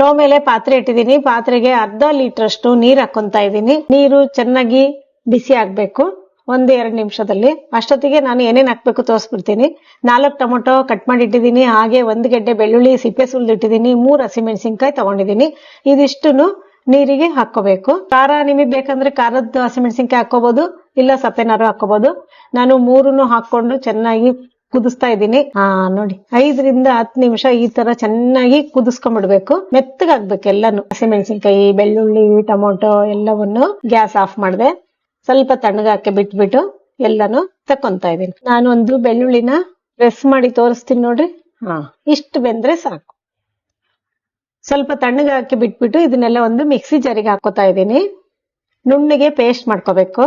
Stove ಮೇಲೆ ಪಾತ್ರೆ ಇಟ್ಟಿದ್ದೀನಿ ಪಾತ್ರೆಗೆ ಅರ್ಧ ಲೀಟರ್ ಅಷ್ಟು ನೀರ್ ಹಾಕೊಂತ ಇದ್ದೀನಿ. ನೀರು ಚೆನ್ನಾಗಿ ಬಿಸಿ ಆಗ್ಬೇಕು. ಒಂದ್ ಎರಡು ನಿಮಿಷದಲ್ಲಿ. ಅಷ್ಟೊತ್ತಿಗೆ ನಾನು ಏನೇನ್ ಹಾಕ್ಬೇಕು ತೋರಿಸ್ಬಿಡ್ತೀನಿ. ನಾಲ್ಕು ಟೊಮೊಟೊ ಕಟ್ ಮಾಡಿ ಇಟ್ಟಿದ್ದೀನಿ ಹಾಗೆ ಒಂದ್ ಗೆಡ್ಡೆ ಬೆಳ್ಳುಳ್ಳಿ, ಸಿಪ್ಪೆ ಸುಲ್ದು ಮೂರು ಮೂರ್ ಹಸಿಮೆಣಸಿನ್ಕಾಯಿ ತಗೊಂಡಿದ್ದೀನಿ ಇದಿಷ್ಟನ್ನು ನೀರಿಗೆ ಹಾಕೋಬೇಕು ಖಾರ ನಿಮಗೆ ಬೇಕಂದ್ರೆ ಖಾರದ ಹಸಿಮೆಣಸಿನ್ಕಾಯಿ ಹಾಕೋಬಹುದು ಇಲ್ಲ ಸಪ್ಪೆನಾರು ಹಾಕೋಬಹುದು ನಾನು ಮೂರನ್ನು ಹಾಕೊಂಡು ಚೆನ್ನಾಗಿ ಕುದಿಸ್ತಾ ಇದ್ದೀನಿ. ಆ ನೋಡಿ ಐದರಿಂದ ಹತ್ತು ನಿಮಿಷ ಈ ತರ ಚೆನ್ನಾಗಿ ಕುದಿಸ್ಕೊಂಡ್ಬಿಡ್ಬೇಕು. ಮೆತ್ತಗಾಗ್ಬೇಕು ಎಲ್ಲಾನು. ಹಸಿಮೆಣಸಿನ್ಕಾಯಿ ಬೆಳ್ಳುಳ್ಳಿ ಟೊಮೊಟೊ ಎಲ್ಲವನ್ನು ಗ್ಯಾಸ್ ಆಫ್ ಮಾಡಿದೆ ಸ್ವಲ್ಪ ತಣ್ಣಗಾಕೆ ಬಿಟ್ಬಿಟ್ಟು ಎಲ್ಲಾನು ತಕೊಂತ ಇದ್ದೀನಿ. ನಾನು ಒಂದು ಬೆಳ್ಳುಳ್ಳಿನ ಪ್ರೆಸ್ ಮಾಡಿ ತೋರಿಸ್ತೀನಿ ನೋಡ್ರಿ. ಹಾ. ಇಷ್ಟು ಬೆಂದ್ರೆ ಸಾಕು. ಸ್ವಲ್ಪ ತಣ್ಣಗಾಕಿ ಬಿಟ್ಬಿಟ್ಟು ಇದನ್ನೆಲ್ಲ ಒಂದು ಮಿಕ್ಸಿ ಜಾರಿಗೆ ಹಾಕೋತಾ ಇದ್ದೀನಿ. ನುಣ್ಣಗೆ ಪೇಸ್ಟ್ ಮಾಡ್ಕೋಬೇಕು.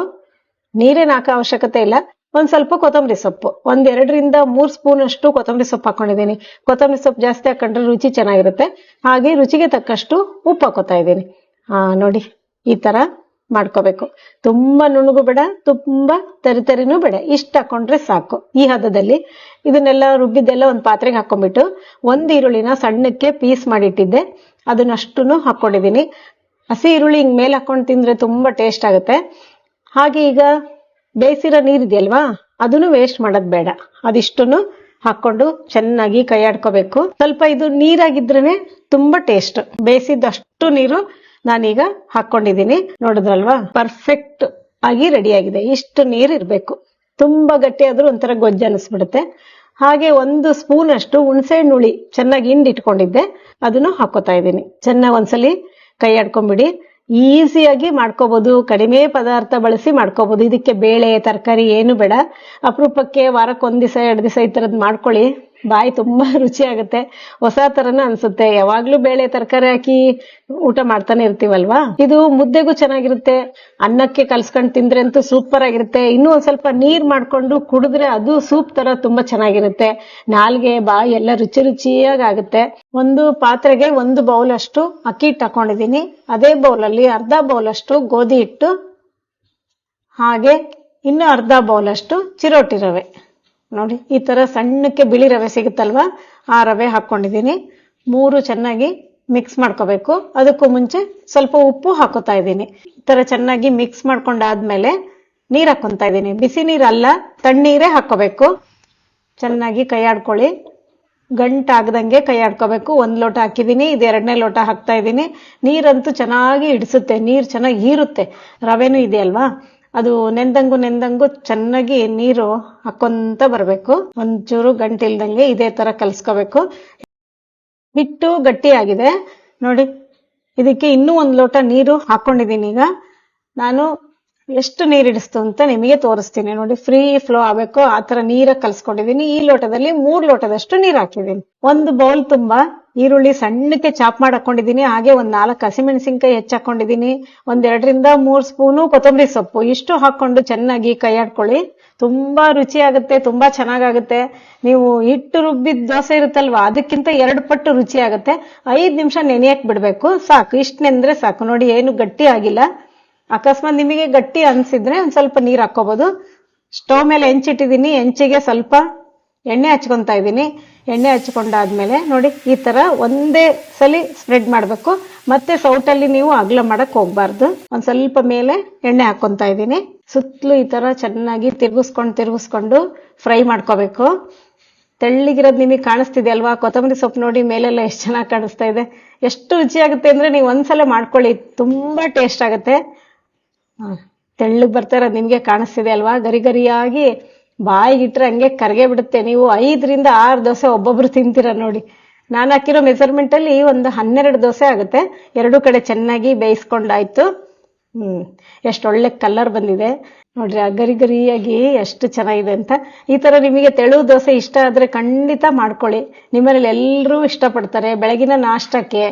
ನೀರೇನು ಹಾಕೋ ಅವಶ್ಯಕತೆ ಇಲ್ಲ. ಒಂದ್ ಸ್ವಲ್ಪ ಕೊತ್ತಂಬರಿ ಸೊಪ್ಪು. ಒಂದ್ ಎರಡರಿಂದ ಮೂರ್ ಸ್ಪೂನ್ ಅಷ್ಟು ಕೊತ್ತಂಬರಿ ಸೊಪ್ಪು ಹಾಕೊಂಡಿದ್ದೀನಿ. ಕೊತ್ತಂಬರಿ ಸೊಪ್ಪು ಜಾಸ್ತಿ ಹಾಕೊಂಡ್ರೆ ರುಚಿ ಚೆನ್ನಾಗಿರುತ್ತೆ. ಹಾಗೆ ರುಚಿಗೆ ತಕ್ಕಷ್ಟು ಉಪ್ಪು ಹಾಕೋತಾ ಇದ್ದೀನಿ. ಹಾ ನೋಡಿ, ಈ ತರ ಮಾಡ್ಕೋಬೇಕು. ತುಂಬಾ ನುಣುಗು ಬೇಡ, ತುಂಬಾ ತರಿತರಿನೂ ಬೇಡ. ಇಷ್ಟ ಹಾಕೊಂಡ್ರೆ ಸಾಕು. ಈ ಹದದಲ್ಲಿ ಇದನ್ನೆಲ್ಲ ರುಬ್ಬಿದ್ದೆಲ್ಲ ಒಂದ್ ಪಾತ್ರೆಗೆ ಹಾಕೊಂಡ್ಬಿಟ್ಟು ಒಂದ್ ಈರುಳ್ಳಿನ ಸಣ್ಣಕ್ಕೆ ಪೀಸ್ ಮಾಡಿಟ್ಟಿದ್ದೆ. ಅದನ್ನಷ್ಟು ಹಾಕೊಂಡಿದ್ದೀನಿ. ಹಸಿ ಈರುಳ್ಳಿ ಹಿಂಗ್ ಮೇಲೆ ಹಾಕೊಂಡು ತಿಂದ್ರೆ ತುಂಬಾ ಟೇಸ್ಟ್ ಆಗುತ್ತೆ. ಹಾಗೆ ಈಗ ಬೇಯಿಸಿರೋ ನೀರಿದೆಯಲ್ವಾ? ಅದನ್ನು ವೇಸ್ಟ್ ಮಾಡೋದು ಬೇಡ. ಅದಿಷ್ಟನ್ನು ಹಾಕೊಂಡು ಚೆನ್ನಾಗಿ ಕೈ ಆಡ್ಕೋಬೇಕು ಸ್ವಲ್ಪ ಇದು ನೀರಾಗಿದ್ರೇನೆ ತುಂಬಾ ಟೇಸ್ಟ್ ಬೇಯಿಸಿದಷ್ಟು ನೀರು ನಾನೀಗ ಹಾಕೊಂಡಿದ್ದೀನಿ ನೋಡಿದ್ರಲ್ವಾ? ಪರ್ಫೆಕ್ಟ್ ಆಗಿ ರೆಡಿ ಆಗಿದೆ. ಇಷ್ಟು ನೀರು ಇರಬೇಕು. ತುಂಬಾ ಗಟ್ಟಿ ಆದ್ರೂ ಒಂಥರ ಗೊಜ್ಜು ಅನಿಸ್ಬಿಡುತ್ತೆ. ಹಾಗೆ ಒಂದು ಸ್ಪೂನ್ ಅಷ್ಟು ಹುಣಸೆ ಹುಳಿ ಚೆನ್ನಾಗಿ ಹಿಂಡಿಟ್ಕೊಂಡಿದ್ದೆ. ಅದನ್ನು ಹಾಕೋತಾ ಇದ್ದೀನಿ. ಚೆನ್ನಾಗಿ ಒಂದ್ಸಲಿ ಕೈ ಆಡ್ಕೊಂಡ್ಬಿಡಿ ಈಸಿಯಾಗಿ ಮಾಡ್ಕೋಬೋದು, ಕಡಿಮೆ ಪದಾರ್ಥ ಬಳಸಿ ಮಾಡ್ಕೋಬೋದು. ಇದಕ್ಕೆ ಬೇಳೆ, ತರಕಾರಿ ಏನು ಬೇಡ. ಅಪರೂಪಕ್ಕೆ ವಾರಕ್ಕೆ ಒಂದು ದಿವಸ ಎರಡ್ ದಿವಸ ಈ ತರದ್ ಮಾಡ್ಕೊಳ್ಳಿ. ಬಾಯಿ ತುಂಬಾ ರುಚಿ ಆಗುತ್ತೆ. ಹೊಸ ತರನ ಅನ್ಸುತ್ತೆ. ಯಾವಾಗ್ಲೂ ಬೇಳೆ ತರಕಾರಿ ಹಾಕಿ ಊಟ ಮಾಡ್ತಾನೆ ಇರ್ತೀವಲ್ವಾ? ಇದು ಮುದ್ದೆಗೂ ಚೆನ್ನಾಗಿರುತ್ತೆ. ಅನ್ನಕ್ಕೆ ಕಲ್ಸ್ಕೊಂಡ್ ತಿಂದ್ರೆ ಅಂತೂ ಸೂಪರ್ ಆಗಿರುತ್ತೆ. ಇನ್ನೂ ಒಂದ್ ಸ್ವಲ್ಪ ನೀರ್ ಮಾಡ್ಕೊಂಡು ಕುಡಿದ್ರೆ ಅದು ಸೂಪ್ ತರ ತುಂಬಾ ಚೆನ್ನಾಗಿರುತ್ತೆ. ನಾಲ್ಗೆ, ಬಾಯಿ ಎಲ್ಲ ರುಚಿ ರುಚಿಯಾಗಿ ಆಗುತ್ತೆ. ಒಂದು ಪಾತ್ರೆಗೆ ಒಂದು ಬೌಲ್ ಅಷ್ಟು ಅಕ್ಕಿ ಹಿಟ್ಟು ಹಾಕೊಂಡಿದೀನಿ ಅದೇ ಬೌಲ್ ಅಲ್ಲಿ ಅರ್ಧ ಬೌಲ್ ಅಷ್ಟು ಗೋಧಿ ಹಿಟ್ಟು, ಹಾಗೆ ಇನ್ನು ಅರ್ಧ ಬೌಲ್ ಅಷ್ಟು ಚಿರೋಟಿ ರವೆ. ನೋಡಿ, ಈ ತರ ಸಣ್ಣಕ್ಕೆ ಬಿಳಿ ರವೆ ಸಿಗುತ್ತಲ್ವಾ? ಆ ರವೆ ಹಾಕೊಂಡಿದ್ದೀನಿ. ಮೂರು ಚೆನ್ನಾಗಿ ಮಿಕ್ಸ್ ಮಾಡ್ಕೋಬೇಕು. ಅದಕ್ಕೂ ಮುಂಚೆ ಸ್ವಲ್ಪ ಉಪ್ಪು ಹಾಕೋತಾ ಇದ್ದೀನಿ. ಈ ತರ ಚೆನ್ನಾಗಿ ಮಿಕ್ಸ್ ಮಾಡ್ಕೊಂಡಾದ್ಮೇಲೆ ನೀರ್ ಹಾಕೊಂತಾ ಇದ್ದೀನಿ. ಬಿಸಿ ನೀರಲ್ಲ, ತಣ್ಣೀರೇ ಹಾಕೋಬೇಕು. ಚೆನ್ನಾಗಿ ಕೈ ಆಡ್ಕೊಳ್ಳಿ ಗಂಟಾಗ್ದಂಗೆ ಕೈ ಆಡ್ಕೋಬೇಕು ಒಂದ್ ಲೋಟ ಹಾಕಿದೀನಿ ಇದು ಎರಡನೇ ಲೋಟ ಹಾಕ್ತಾ ಇದ್ದೀನಿ. ನೀರಂತೂ ಚೆನ್ನಾಗಿ ಹಿಡಿಸುತ್ತೆ, ನೀರ್ ಚೆನ್ನಾಗಿ ಹೀರುತ್ತೆ. ರವೆನೂ ಇದೆ ಅಲ್ವಾ? ಅದು ನೆಂದಂಗು ನೆಂದಂಗು ಚೆನ್ನಾಗಿ ನೀರು ಹಾಕೊಂತ ಬರಬೇಕು. ಒಂಚೂರು ಗಂಟಿಲ್ದಂಗೆ ಇದೇ ತರ ಕಲ್ಸ್ಕೋಬೇಕು. ಹಿಟ್ಟು ಗಟ್ಟಿಯಾಗಿದೆ ನೋಡಿ, ಇದಕ್ಕೆ ಇನ್ನೂ ಒಂದು ಲೋಟ ನೀರು ಹಾಕೊಂಡಿದ್ದೀನಿ ಈಗ. ನಾನು ಎಷ್ಟು ನೀರು ಇಡಿಸ್ತು ಅಂತ ನಿಮಗೆ ತೋರಿಸ್ತೀನಿ. ನೋಡಿ, ಫ್ರೀ ಫ್ಲೋ ಆಗ್ಬೇಕು. ಆ ತರ ನೀರ ಕಲ್ಸ್ಕೊಂಡಿದೀನಿ ಈ ಲೋಟದಲ್ಲಿ ಮೂರ್ ಲೋಟದಷ್ಟು ನೀರು ಹಾಕಿದ್ದೀನಿ. ಒಂದು ಬೌಲ್ ತುಂಬಾ ಈರುಳ್ಳಿ ಸಣ್ಣಕ್ಕೆ ಚಾಪ್ ಮಾಡಿ ಹಾಕೊಂಡಿದ್ದೀನಿ, ಹಾಗೆ ಒಂದ್ ನಾಲ್ಕು ಹಸಿಮೆಣಸಿನ್ಕಾಯಿ ಹೆಚ್ಚಾಕೊಂಡಿದ್ದೀನಿ ಒಂದೆರಡರಿಂದ ಮೂರು ಸ್ಪೂನು ಕೊತ್ತಂಬರಿ ಸೊಪ್ಪು. ಇಷ್ಟು ಹಾಕೊಂಡು ಚೆನ್ನಾಗಿ ಕೈ ಆಡ್ಕೊಳ್ಳಿ ತುಂಬಾ ರುಚಿ ಆಗುತ್ತೆ ತುಂಬಾ ಚೆನ್ನಾಗಾಗುತ್ತೆ. ನೀವು ಹಿಟ್ಟು ರುಬ್ಬಿದ ದೋಸೆ ಇರುತ್ತಲ್ವಾ, ಅದಕ್ಕಿಂತ ಎರಡು ಪಟ್ಟು ರುಚಿ ಆಗುತ್ತೆ ಐದ್ ನಿಮಿಷ ನೆನೆಯಕ್ ಬಿಡಬೇಕು. ಸಾಕು, ಇಷ್ಟ ನೆಂದ್ರೆ ಸಾಕು. ನೋಡಿ, ಏನು ಗಟ್ಟಿ ಆಗಿಲ್ಲ. ಅಕಸ್ಮಾತ್ ನಿಮಗೆ ಗಟ್ಟಿ ಅನ್ಸಿದ್ರೆ ಒಂದು ಸ್ವಲ್ಪ ನೀರು ಹಾಕೋಬಹುದು ಸ್ಟವ್ ಮೇಲೆ ಹೆಂಚಿಟ್ಟಿದ್ದೀನಿ ಹೆಂಚಿಗೆ ಸ್ವಲ್ಪ ಎಣ್ಣೆ ಹಚ್ಕೊತಾ ಇದ್ದೀನಿ. ಎಣ್ಣೆ ಹಚ್ಕೊಂಡಾದ್ಮೇಲೆ ನೋಡಿ ಈ ತರ ಒಂದೇ ಸಲಿ ಸ್ಪ್ರೆಡ್ ಮಾಡಬೇಕು. ಮತ್ತೆ ಸೌಟಲ್ಲಿ ನೀವು ಅಗಲ ಮಾಡಕ್ ಹೋಗ್ಬಾರ್ದು. ಒಂದು ಸ್ವಲ್ಪ ಮೇಲೆ ಎಣ್ಣೆ ಹಾಕೊಂತಾ ಇದ್ದೀನಿ. ಸುತ್ತಲೂ ಈ ತರ ಚೆನ್ನಾಗಿ ತಿರ್ಗಿಸ್ಕೊಂಡು ತಿರ್ಗಿಸ್ಕೊಂಡು ಫ್ರೈ ಮಾಡ್ಕೋಬೇಕು. ತೆಳ್ಳಿಗಿರೋದು ನಿಮಗೆ ಕಾಣಿಸ್ತಿದೆ ಅಲ್ವಾ? ಕೊತ್ತಂಬರಿ ಸೊಪ್ಪು ನೋಡಿ ಮೇಲೆಲ್ಲ ಎಷ್ಟು ಚೆನ್ನಾಗಿ ಕಾಣಿಸ್ತಾ ಇದೆ. ಎಷ್ಟು ರುಚಿಯಾಗುತ್ತೆ ಅಂದರೆ ನೀವು ಒಂದ್ಸಲ ಮಾಡ್ಕೊಳ್ಳಿ, ತುಂಬ ಟೇಸ್ಟ್ ಆಗುತ್ತೆ. ತೆಳ್ಳಗೆ ತೆಳ್ಳಗ್ ಬರ್ತಾ ಇರೋದು ನಿಮಗೆ ಕಾಣಿಸ್ತಿದೆ ಅಲ್ವಾ? ಗರಿ ಗರಿಯಾಗಿ ಬಾಯಿಗಿಟ್ರೆ ಹಂಗೆ ಕರ್ಗೆ ಬಿಡುತ್ತೆ. ನೀವು ಐದರಿಂದ ಆರು ದೋಸೆ ಒಬ್ಬೊಬ್ರು ತಿಂತೀರ ನೋಡಿ. ನಾನು ಹಾಕಿರೋ ಮೆಸರ್ಮೆಂಟ್ ಅಲ್ಲಿ ಒಂದು ಹನ್ನೆರಡು ದೋಸೆ ಆಗುತ್ತೆ. ಎರಡು ಕಡೆ ಚೆನ್ನಾಗಿ ಬೇಯಿಸ್ಕೊಂಡಾಯ್ತು. ಹ್ಮ್. ಎಷ್ಟು ಒಳ್ಳೆ ಕಲರ್ ಬಂದಿದೆ. ನೋಡ್ರಿ ಗರಿ ಗರಿಯಾಗಿ ಎಷ್ಟು ಚೆನ್ನಾಗಿದೆ ಅಂತ. ಈ ತರ ನಿಮಗೆ ತೆಳು ದೋಸೆ ಇಷ್ಟ ಆದ್ರೆ ಖಂಡಿತ ಮಾಡ್ಕೊಳ್ಳಿ. ನಿಮ್ಮನೇಲಿ ಎಲ್ಲರೂ ಇಷ್ಟಪಡ್ತಾರೆ. ಬೆಳಗಿನ ನಾಷ್ಟಕ್ಕೆ,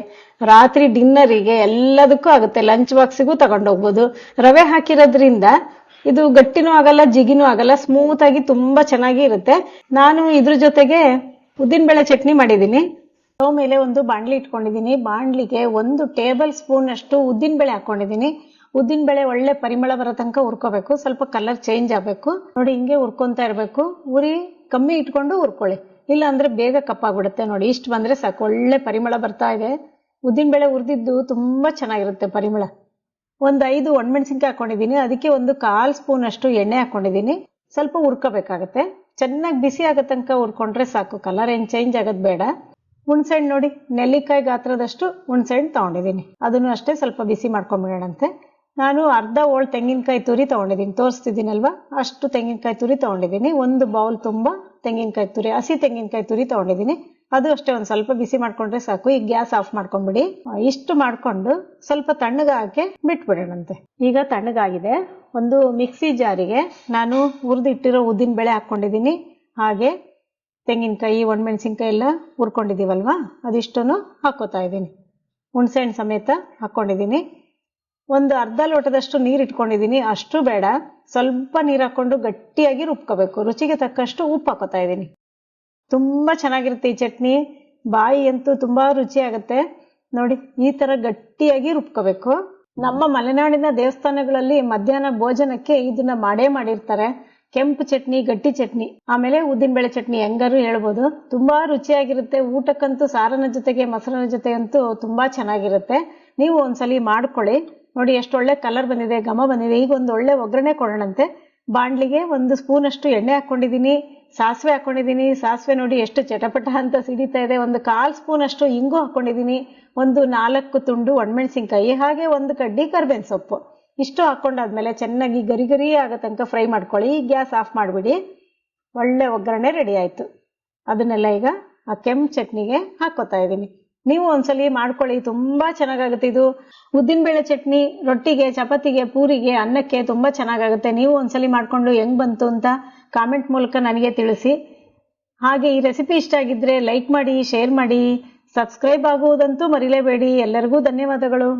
ರಾತ್ರಿ ಡಿನ್ನರಿಗೆ ಎಲ್ಲದಕ್ಕೂ ಆಗುತ್ತೆ. ಲಂಚ್ ಬಾಕ್ಸಿಗೂ ತಗೊಂಡೋಗ್ಬೋದು. ರವೆ ಹಾಕಿರೋದ್ರಿಂದ ಇದು ಗಟ್ಟಿನೂ ಆಗಲ್ಲ, ಜಿಗಿನೂ ಆಗಲ್ಲ ಸ್ಮೂತ್ ಆಗಿ ತುಂಬಾ ಚೆನ್ನಾಗಿ ಇರುತ್ತೆ. ನಾನು ಇದ್ರ ಜೊತೆಗೆ ಉದ್ದಿನಬೇಳೆ ಚಟ್ನಿ ಮಾಡಿದ್ದೀನಿ. ಸ್ಟವ್ ಮೇಲೆ ಒಂದು ಬಾಣ್ಲಿ ಇಟ್ಕೊಂಡಿದ್ದೀನಿ. ಬಾಣ್ಲಿಗೆ ಒಂದು ಟೇಬಲ್ ಸ್ಪೂನ್ ಅಷ್ಟು ಉದ್ದಿನಬೇಳೆ ಹಾಕೊಂಡಿದ್ದೀನಿ. ಉದ್ದಿನಬೇಳೆ ಒಳ್ಳೆ ಪರಿಮಳ ಬರೋ ತನಕ ಹುರ್ಕೋಬೇಕು. ಸ್ವಲ್ಪ ಕಲರ್ ಚೇಂಜ್ ಆಗಬೇಕು. ನೋಡಿ, ಹಿಂಗೆ ಹುರ್ಕೊಂತ ಇರಬೇಕು. ಉರಿ ಕಮ್ಮಿ ಇಟ್ಕೊಂಡು ಹುರ್ಕೊಳ್ಳಿ. ಇಲ್ಲ ಅಂದ್ರೆ ಬೇಗ ಕಪ್ಪಾಗ್ಬಿಡುತ್ತೆ ನೋಡಿ. ಇಷ್ಟು ಬಂದ್ರೆ ಸಾಕು. ಒಳ್ಳೆ ಪರಿಮಳ ಬರ್ತಾ ಇದೆ. ಉದ್ದಿನಬೇಳೆ ಹುರಿದಿದ್ದು ತುಂಬಾ ಚೆನ್ನಾಗಿರುತ್ತೆ ಪರಿಮಳ. ಒಂದು ಐದು ಒಣಮೆಣಸಿನ್ಕಾಯಿ ಹಾಕೊಂಡಿದ್ದೀನಿ ಅದಕ್ಕೆ ಒಂದು ಕಾಲ್ ಸ್ಪೂನ್ ಅಷ್ಟು ಎಣ್ಣೆ ಹಾಕೊಂಡಿದ್ದೀನಿ ಸ್ವಲ್ಪ ಹುರ್ಕೋಬೇಕಾಗತ್ತೆ. ಚೆನ್ನಾಗಿ ಬಿಸಿ ಆಗೋ ತನಕ ಹುರ್ಕೊಂಡ್ರೆ ಸಾಕು. ಕಲರ್ ಏನ್ ಚೇಂಜ್ ಆಗೋದು ಬೇಡ. ಹುಣ್ಸೆಹಣ್ಣು ನೋಡಿ, ನೆಲ್ಲಿಕಾಯಿ ಗಾತ್ರದಷ್ಟು ಹುಣ್ಸೆಹಣ್ಣು ತೊಗೊಂಡಿದ್ದೀನಿ ಅದನ್ನು ಅಷ್ಟೇ ಸ್ವಲ್ಪ ಬಿಸಿ ಮಾಡ್ಕೊಂಬಿಡೋಣಂತೆ. ನಾನು ಅರ್ಧ ಓಳ್ ತೆಂಗಿನಕಾಯಿ ತುರಿ ತೊಗೊಂಡಿದ್ದೀನಿ ತೋರಿಸ್ತಿದ್ದೀನಲ್ವಾ? ಅಷ್ಟು ತೆಂಗಿನಕಾಯಿ ತುರಿ ತೊಗೊಂಡಿದ್ದೀನಿ ಒಂದು ಬೌಲ್ ತುಂಬ ತೆಂಗಿನಕಾಯಿ ತುರಿ, ಹಸಿ ತೆಂಗಿನಕಾಯಿ ತುರಿ ತಗೊಂಡಿದ್ದೀನಿ ಅದು ಅಷ್ಟೇ, ಒಂದು ಸ್ವಲ್ಪ ಬಿಸಿ ಮಾಡ್ಕೊಂಡ್ರೆ ಸಾಕು. ಈಗ ಗ್ಯಾಸ್ ಆಫ್ ಮಾಡ್ಕೊಂಡ್ಬಿಡಿ. ಇಷ್ಟು ಮಾಡ್ಕೊಂಡು ಸ್ವಲ್ಪ ತಣ್ಣಗಾಕೆ ಬಿಟ್ಬಿಡೋಣಂತೆ. ಈಗ ತಣ್ಣಗಾಗಿದೆ. ಒಂದು ಮಿಕ್ಸಿ ಜಾರಿಗೆ ನಾನು ಹುರಿದಿಟ್ಟಿರೋ ಉದ್ದಿನ ಬೇಳೆ ಹಾಕ್ಕೊಂಡಿದ್ದೀನಿ. ಹಾಗೆ ತೆಂಗಿನಕಾಯಿ ಒಣಮೆಣಸಿನ್ಕಾಯಿ ಎಲ್ಲ ಹುರ್ಕೊಂಡಿದ್ದೀವಲ್ವಾ? ಅದಿಷ್ಟನ್ನು ಹಾಕೋತಾ ಇದ್ದೀನಿ. ಹುಣಸೆಹಣ್ಣು ಸಮೇತ ಹಾಕ್ಕೊಂಡಿದ್ದೀನಿ. ಒಂದು ಅರ್ಧ ಲೋಟದಷ್ಟು ನೀರು ಇಟ್ಕೊಂಡಿದ್ದೀನಿ. ಅಷ್ಟು ಬೇಡ. ಸ್ವಲ್ಪ ನೀರು ಹಾಕೊಂಡು ಗಟ್ಟಿಯಾಗಿ ರುಬ್ಕೋಬೇಕು. ರುಚಿಗೆ ತಕ್ಕಷ್ಟು ಉಪ್ಪು ಹಾಕೋತಾ ಇದ್ದೀನಿ. ತುಂಬಾ ಚೆನ್ನಾಗಿರುತ್ತೆ ಈ ಚಟ್ನಿ. ಬಾಯಿ ಅಂತೂ ತುಂಬಾ ರುಚಿಯಾಗುತ್ತೆ. ನೋಡಿ, ಈ ತರ ಗಟ್ಟಿಯಾಗಿ ರುಬ್ಕೋಬೇಕು. ನಮ್ಮ ಮಲೆನಾಡಿನ ದೇವಸ್ಥಾನಗಳಲ್ಲಿ ಮಧ್ಯಾಹ್ನ ಭೋಜನಕ್ಕೆ ಇದನ್ನ ಮಾಡೇ ಮಾಡಿರ್ತಾರೆ. ಕೆಂಪು ಚಟ್ನಿ, ಗಟ್ಟಿ ಚಟ್ನಿ, ಆಮೇಲೆ ಉದ್ದಿನಬೇಳೆ ಚಟ್ನಿ ಹೆಂಗಾರು ಹೇಳ್ಬೋದು. ತುಂಬಾ ರುಚಿಯಾಗಿರುತ್ತೆ. ಊಟಕ್ಕಂತೂ ಸಾರನ ಜೊತೆಗೆ ಮೊಸರನ ಜೊತೆ ಅಂತೂ ತುಂಬಾ ಚೆನ್ನಾಗಿರುತ್ತೆ. ನೀವು ಒಂದ್ಸಲಿ ಮಾಡ್ಕೊಳ್ಳಿ. ನೋಡಿ, ಎಷ್ಟು ಒಳ್ಳೆ ಕಲರ್ ಬಂದಿದೆ, ಘಮ ಬಂದಿದೆ. ಈಗ ಒಂದು ಒಳ್ಳೆ ಒಗ್ಗರಣೆ ಕೊಡೋಣಂತೆ. ಬಾಂಡ್ಲಿಗೆ ಒಂದು ಸ್ಪೂನ್ ಅಷ್ಟು ಎಣ್ಣೆ ಹಾಕೊಂಡಿದ್ದೀನಿ. ಸಾಸಿವೆ ಹಾಕೊಂಡಿದ್ದೀನಿ, ಸಾಸಿವೆ ನೋಡಿ ಎಷ್ಟು ಚಟಪಟ ಅಂತ ಸಿಡಿತಾ ಇದೆ. ಒಂದು ಕಾಲ್ ಸ್ಪೂನ್ ಅಷ್ಟು ಇಂಗು ಹಾಕೊಂಡಿದ್ದೀನಿ, ಒಂದು ನಾಲ್ಕು ತುಂಡು ಒಣಮೆಣಸಿನ್ಕಾಯಿ, ಹಾಗೆ ಒಂದು ಕಡ್ಡಿ ಕರ್ಬೇವಿನ ಸೊಪ್ಪು. ಇಷ್ಟು ಹಾಕೊಂಡಾದ್ಮೇಲೆ ಚೆನ್ನಾಗಿ ಗರಿ ಗರಿ ಆಗೋ ತನಕ ಫ್ರೈ ಮಾಡ್ಕೊಳ್ಳಿ. ಗ್ಯಾಸ್ ಆಫ್ ಮಾಡಿಬಿಡಿ. ಒಳ್ಳೆ ಒಗ್ಗರಣೆ ರೆಡಿ ಆಯ್ತು. ಅದನ್ನೆಲ್ಲ ಈಗ ಆ ಕೆಂಪು ಚಟ್ನಿಗೆ ಹಾಕೋತಾ ಇದ್ದೀನಿ. ನೀವು ಒಂದ್ಸಲಿ ಮಾಡ್ಕೊಳ್ಳಿ, ತುಂಬಾ ಚೆನ್ನಾಗಾಗುತ್ತೆ ಇದು. ಉದ್ದಿನಬೇಳೆ ಚಟ್ನಿ, ರೊಟ್ಟಿಗೆ, ಚಪಾತಿಗೆ, ಪೂರಿಗೆ, ಅನ್ನಕ್ಕೆ ತುಂಬಾ ಚೆನ್ನಾಗಾಗುತ್ತೆ. ನೀವು ಒಂದ್ಸಲಿ ಮಾಡ್ಕೊಂಡು ಹೆಂಗ್ ಬಂತು ಅಂತ ಕಾಮೆಂಟ್ ಮೂಲಕ ನನಗೆ ತಿಳಿಸಿ. ಹಾಗೆ ಈ ರೆಸಿಪಿ ಇಷ್ಟ ಆಗಿದ್ರೆ ಲೈಕ್ ಮಾಡಿ ಶೇರ್ ಮಾಡಿ ಸಬ್ಸ್ಕ್ರೈಬ್ ಆಗುವುದಂತೂ ಮರಿಲೇಬೇಡಿ. ಎಲ್ಲರಿಗೂ ಧನ್ಯವಾದಗಳು.